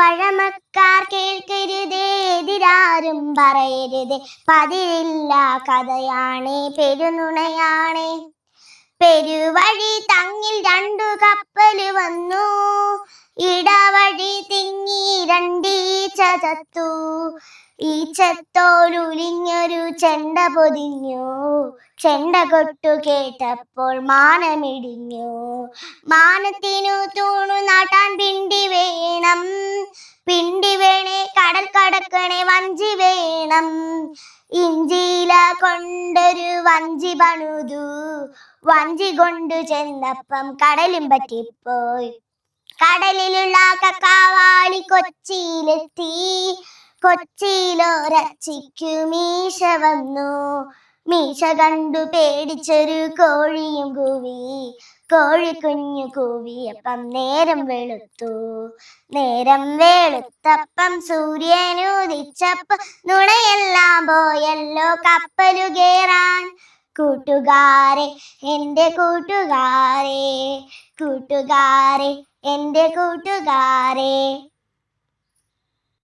പഴമക്കാർ കേൾക്കരുതേ എതിരാരും പറയരുതേ. പതിരില്ല കഥയാണേ പെരുനുണയാണേ. പെരുവഴി തങ്ങിൽ രണ്ടു കപ്പൽ വന്നു. ഇടവഴി തിങ്ങി രണ്ടീച്ച ഈ ഈച്ചത്തോലുലിഞ്ഞൊരു ചെണ്ട പൊതിഞ്ഞു. ചെണ്ട കൊട്ടു കേട്ടപ്പോൾ മാനമിടിഞ്ഞു. മാനത്തിനു തൂണു നാട്ടാൻ പിണ്ടി പിണ്ടി വേണേ കടൽ കടക്കണേ വഞ്ചി വേണം. ഇഞ്ചിയില കൊണ്ടൊരു വഞ്ചി പണിതു. വഞ്ചി കൊണ്ടു ചെന്നപ്പം കടലും പറ്റിപ്പോയി. കടലിലുള്ള കക്കാവാളി കൊച്ചിയിലെത്തി. കൊച്ചിയിലോ മീശ വന്നു. മീശ കണ്ടു പേടിച്ചൊരു കോഴിയും കൂവി. കോഴി കുഞ്ഞു കൂവിയപ്പം നേരം വെളുത്തു. നേരം വെളുത്തപ്പം സൂര്യനുദിച്ചപ്പം നുണയെല്ലാം പോയല്ലോ കപ്പലു കേറാൻ. കൂട്ടുകാരെ എന്റെ കൂട്ടുകാരെ കൂട്ടുകാരെ എന്റെ കൂട്ടുകാരെ.